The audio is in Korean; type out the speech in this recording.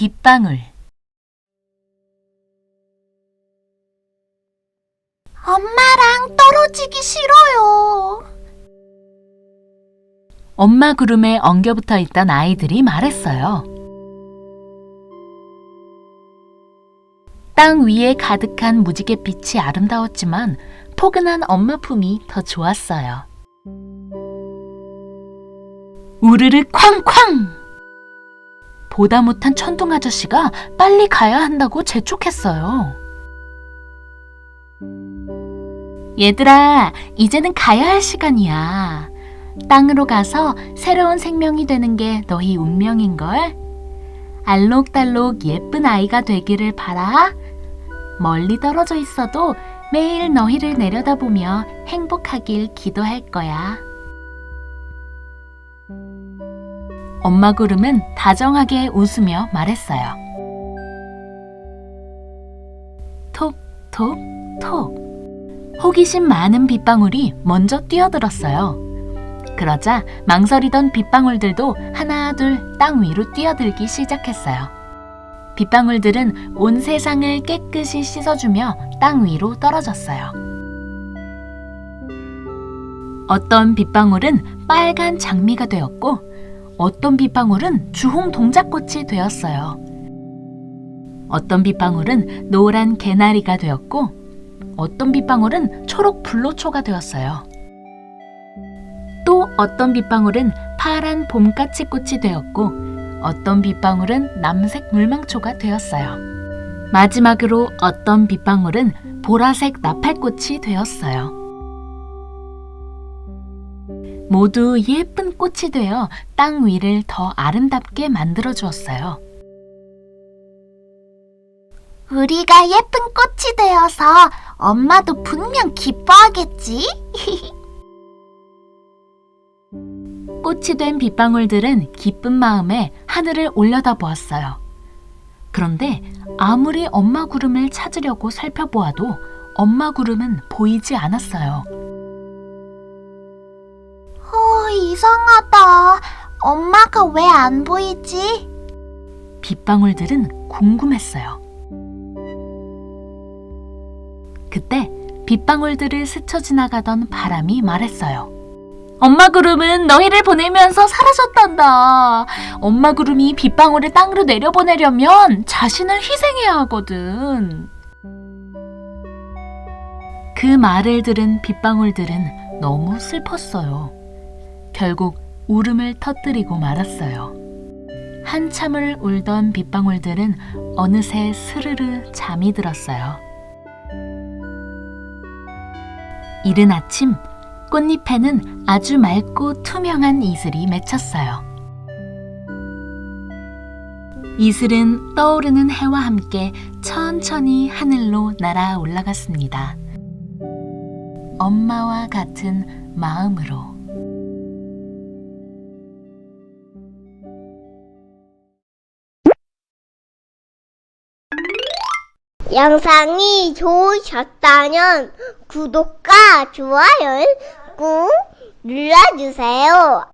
빗방울 엄마랑 떨어지기 싫어요. 엄마 구름에 엉겨붙어 있던 아이들이 말했어요. 땅 위에 가득한 무지갯빛이 아름다웠지만 포근한 엄마 품이 더 좋았어요. 우르르 쾅쾅! 보다 못한 천둥 아저씨가 빨리 가야 한다고 재촉했어요. 얘들아, 이제는 가야 할 시간이야. 땅으로 가서 새로운 생명이 되는 게 너희 운명인걸. 알록달록 예쁜 아이가 되기를 바라. 멀리 떨어져 있어도 매일 너희를 내려다보며 행복하길 기도할 거야. 엄마 구름은 다정하게 웃으며 말했어요. 톡, 톡, 톡. 호기심 많은 빗방울이 먼저 뛰어들었어요. 그러자 망설이던 빗방울들도 하나 둘 땅 위로 뛰어들기 시작했어요. 빗방울들은 온 세상을 깨끗이 씻어주며 땅 위로 떨어졌어요. 어떤 빗방울은 빨간 장미가 되었고, 어떤 빗방울은 주홍 동작꽃이 되었어요. 어떤 빗방울은 노란 개나리가 되었고, 어떤 빗방울은 초록 불로초가 되었어요. 또 어떤 빗방울은 파란 봄까치꽃이 되었고 어떤 빗방울은 남색 물망초가 되었어요. 마지막으로 어떤 빗방울은 보라색 나팔꽃이 되었어요. 모두 예쁜 꽃이 되어 땅 위를 더 아름답게 만들어 주었어요. 우리가 예쁜 꽃이 되어서 엄마도 분명 기뻐하겠지? 꽃이 된 빗방울들은 기쁜 마음에 하늘을 올려다 보았어요. 그런데 아무리 엄마 구름을 찾으려고 살펴보아도 엄마 구름은 보이지 않았어요. 어, 이상하다. 엄마가 왜 안 보이지? 빗방울들은 궁금했어요. 그때 빗방울들을 스쳐 지나가던 바람이 말했어요. 엄마 구름은 너희를 보내면서 사라졌단다. 엄마 구름이 빗방울을 땅으로 내려보내려면 자신을 희생해야 하거든. 그 말을 들은 빗방울들은 너무 슬펐어요. 결국 울음을 터뜨리고 말았어요. 한참을 울던 빗방울들은 어느새 스르르 잠이 들었어요. 이른 아침 꽃잎에는 아주 맑고 투명한 이슬이 맺혔어요. 이슬은 떠오르는 해와 함께 천천히 하늘로 날아 올라갔습니다. 엄마와 같은 마음으로. 영상이 좋으셨다면 구독과 좋아요 꾹 눌러주세요.